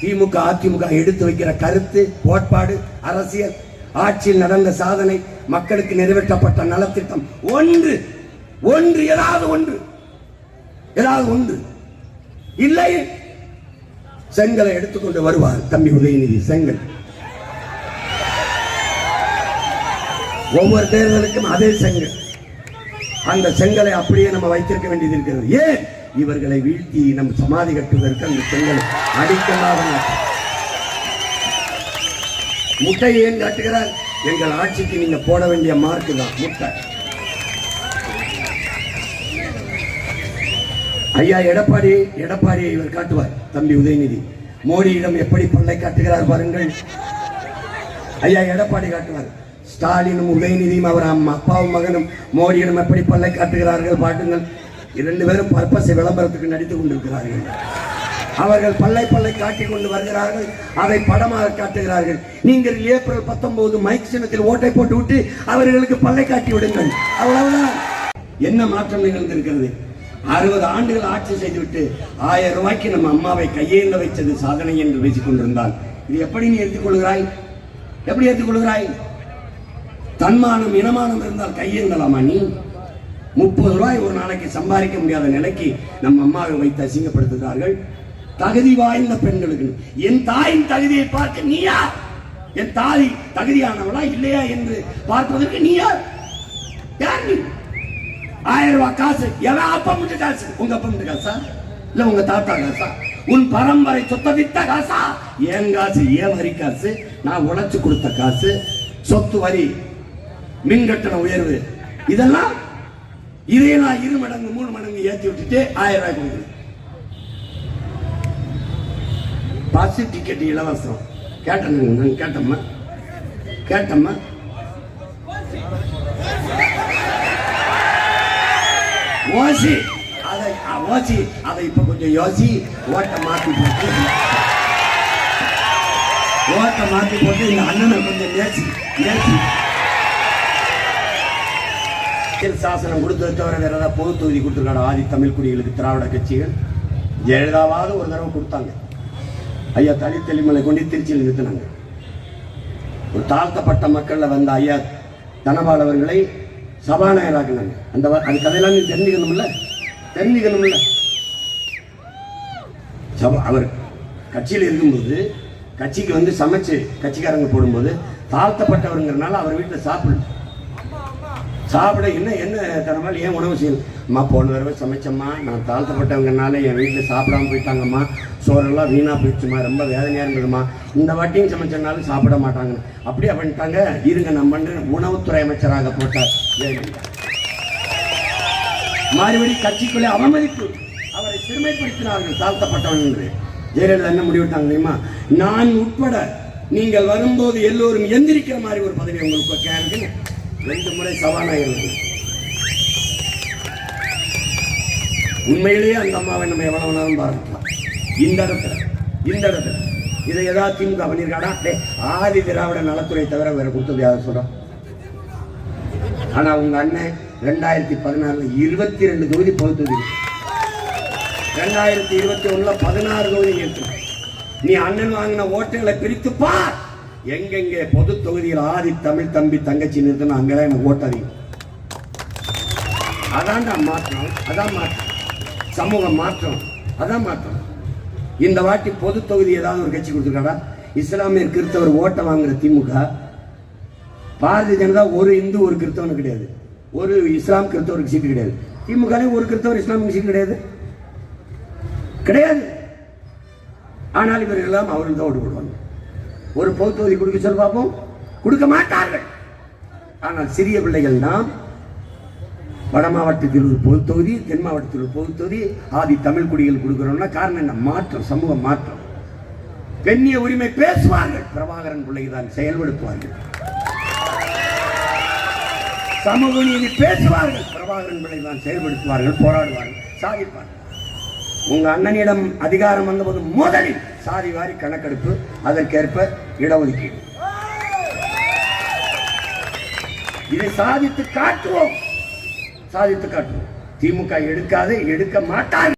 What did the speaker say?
திமுக அதிமுக எடுத்து வைக்கிற கருத்து கோட்பாடு அரசியல் ஆட்சியில் நடந்த சாதனை மக்களுக்கு நிறைவேற்றப்பட்ட நலத்திட்டம். ஒன்று. ஒன்று ஏதாவது ஒன்று. ஏதாவது ஒன்று. இல்லை. செங்கலை எடுத்துக்கொண்டு வருவார் தம்பி உதயநிதி செங்கல். ஒவ்வொரு தேர்தலுக்கும் அதே செங்கல். அந்த செங்கலை அப்படியே நம்ம வைத்திருக்க வேண்டியது இருக்கிறது. ஏன்? இவர்களை வீழ்த்தி நம் சமாதி கட்டுவதற்கு அந்த செங்கல் அடிக்கலாத முட்டை ஏன் காட்டுகிறார்? எங்கள் ஆட்சிக்கு நீங்க போட வேண்டிய மார்க்கு தான் முட்டை. ஐயா எடப்பாடி எடப்பாடியை இவர் காட்டுவார் தம்பி உதயநிதி. மோடியிடம் எப்படி பல்லை காட்டுகிறார் பாருங்கள். ஐயா எடப்பாடி காட்டுவார். ஸ்டாலினும் உதயநிதியும் அவர் அம்மா அப்பாவும் மகனும் மோடியிடம் எப்படி பல்லை காட்டுகிறார்கள் பாட்டுங்கள் இரண்டு பேரும் பர்பஸை விளம்பரத்துக்கு நடித்துக் கொண்டிருக்கிறார்கள். அவர்கள் பல்லை பல்லை காட்டிக் கொண்டு வருகிறார்கள். அதை படமாக காட்டுகிறார்கள். நீங்கள் ஏப்ரல் பத்தொன்பது மைக் சின்னத்தில் ஓட்டை போட்டு விட்டு அவர்களுக்கு பல்லை காட்டி விடுங்கள். அவ்வளவுதான். என்ன மாற்றம் நிகழ்ந்திருக்கிறது? அறுபது ஆண்டுகள் ஆட்சி செய்துவிட்டு ஆயிரம் ரூபாய்க்கு நம்ம அம்மாவை கையேந்த வைத்தது சாதனை என்று பேசிக் கொண்டிருந்தால் இது எப்படி நீ எடுத்துக்கொள்கிறாய் எப்படி எடுத்துக்கொள்கிறாய் தன்மானம் இனமானம் இருந்தால் கையேந்தலாமா நீ? முப்பது ரூபாய் ஒரு நாளைக்கு சம்பாதிக்க முடியாத நிலைக்கு நம்ம அம்மாவை வைத்து அசிங்கப்படுத்துகிறார்கள். தகுதி வாய்ந்த பெண்களுக்கு. என் தாயின் தகுதியை பார்க்க நீ யார்? என் தாய் தகுதியானவளா இல்லையா என்று பார்ப்பதற்கு நீ யார்? யார் நீ? ஆயிரம் ரூபாய் காசு. எவன் அப்பா மட்டும் காசு? உங்க அப்பா மட்டும் காசா? இல்ல உங்க தாத்தா காசா? உன் பரம்பரை சொத்த வித்த காசா? என் காசு ஏன் வரி காசு. நான் உழைச்சு கொடுத்த காசு. சொத்து வரி மின் கட்டண உயர்வு. இதெல்லாம் இதே நான் இரு மடங்கு மூணு மடங்கு ஏத்தி விட்டுட்டு ஆயிரம் ரூபாய் கொடுக்குறேன் பஸ் டிக்கெட் இலவசம். கேட்டேன் நான் கேட்டம்மா. கேட்டம்மா. ஓசி அதை ஓசி அதை இப்ப கொஞ்சம் யோசி ஓட்ட மாத்தி போட்டு. ஓட்ட மாத்தி போட்டு இந்த அண்ணனை கொஞ்சம் நேசி நேசி. அரசியல் சாசனம் கொடுத்ததை தவிர வேற ஏதாவது பொது தொகுதி கொடுத்துருக்காங்க ஆதி தமிழ் குடிகளுக்கு திராவிட கட்சிகள். ஜெயலலிதாவாவது ஒரு தடவை கொடுத்தாங்க. ஐயா தனி தெளிமலை கொண்டு திருச்சியில் நிறுத்தினாங்க. ஒரு தாழ்த்தப்பட்ட மக்கள்ல வந்த ஐயா தனபால் அவர்களை சபாநாயகராக்குனாங்க. அந்த வ- அந்த கதையெல்லாம் நீ தெரிஞ்சுக்கணும்ல? தெரிஞ்சுக்கணும்ல? சபா அவர் கட்சியில் இருக்கும்போது கட்சிக்கு வந்து சமைச்சு கட்சிக்காரங்க போடும்போது தாழ்த்தப்பட்டவருங்கிறனால அவர் வீட்டில் சாப்பிடல. சாப்பிட என்ன என்ன தரமால் ஏன் உணவு செய்யணும் அம்மா போன தடவை சமைச்சம்மா நான் தாழ்த்தப்பட்டவங்கனால என் வீட்டில் சாப்பிடாம போயிட்டாங்கம்மா. சோறெல்லாம் வீணாக போயிடுச்சுமா ரொம்ப வேதனையாக இருந்ததுமா இந்த வாட்டியும் சமைச்சனாலும் சாப்பிட மாட்டாங்க அப்படியே பண்ணிட்டாங்க. இருங்க நம்ம உணவுத்துறை அமைச்சராக போட்டார். மாறுபடி கட்சிக்குள்ளே அவமதிப்பு. அவரை சிறுமைப்படுத்தினார்கள் தாழ்த்தப்பட்டவன் என்று. ஜெயலலிதா என்ன முடிவிட்டாங்க தெரியுமா? நான் உட்பட நீங்கள் வரும்போது எல்லோரும் எந்திரிக்கிற மாதிரி ஒரு பதவி உங்களுக்கு கேட்குன்னு ரெண்டு முறை சபாநாயகர் உண்மையிலேயே அந்த அம்மாவை நம்ம எவ்வளவு நேரம் பார்க்கலாம் இந்த இடத்துல இந்த இடத்துல. இதை ஏதாவது திமுக பண்ணியிருக்காடா டேய், ஆதி திராவிட நலத்துறை தவிர வேற கொடுத்தது யாரும் சொல்றோம் ஆனா உங்க அண்ணன் ரெண்டாயிரத்தி பதினாறுல இருபத்தி ரெண்டு தொகுதி பொறுத்தது ரெண்டாயிரத்தி இருபத்தி ஒண்ணுல பதினாறு தொகுதி நீ அண்ணன் வாங்கின ஓட்டுகளை பிரித்து பார்! எங்கெங்கே பொது தொகுதியில் ஆதி தமிழ் தம்பி தங்கச்சி நிறுத்தணும் அங்கெல்லாம் எனக்கு ஓட்டாதீங்க அதிகம். அதான்டா மாற்றம் அதான் மாற்றம். சமூக மாற்றம் அதான் மாற்றம். இந்த வாட்டி பொது தொகுதி ஏதாவது ஒரு கட்சி கொடுத்துருக்காடா இஸ்லாமியர் கிறிஸ்தவர் ஓட்டை வாங்குற திமுக. பாரதிய ஜனதா ஒரு இந்து ஒரு கிறிஸ்தவனு கிடையாது. ஒரு இஸ்லாம் கிறிஸ்தவருக்கு சீட்டு கிடையாது. திமுக ஒரு கிறிஸ்தவர் இஸ்லாமுக்கு சீட்டு கிடையாது. கிடையாது. ஆனால் இவர்கள் எல்லாம் அவர்கள் தான் ஓட்டு போடுவாங்க. ஒரு பொது தொகுதி கொடுக்க சொல்லி பார்ப்போம் கொடுக்க மாட்டார்கள். ஆனால் சிறிய பிள்ளைகள் நாம் வட மாவட்டத்தில் ஒரு பொது தொகுதி தென் மாவட்டத்தில் ஒரு பொது தொகுதி ஆதி தமிழ் குடிகள் கொடுக்கிறோம்னா காரணம் என்ன? மாற்றம் சமூக மாற்றம். பெண்ணிய உரிமை பேசுவார்கள். பிரபாகரன் பிள்ளைகள் தான் செயல்படுத்துவார்கள். சமூக நீதி பேசுவார்கள். பிரபாகரன் பிள்ளை தான் செயல்படுத்துவார்கள் போராடுவார்கள் சாதிப்பார்கள். உங்க அண்ணனிடம் அதிகாரம் வந்தபோது முதலில் சாதி வாரி கணக்கெடுப்பு அதற்கேற்ப இடஒதுக்கீடு. இதை சாதித்து காட்டுவோம். சாதித்து காட்டுவோம். திமுக எடுக்காது எடுக்க மாட்டார்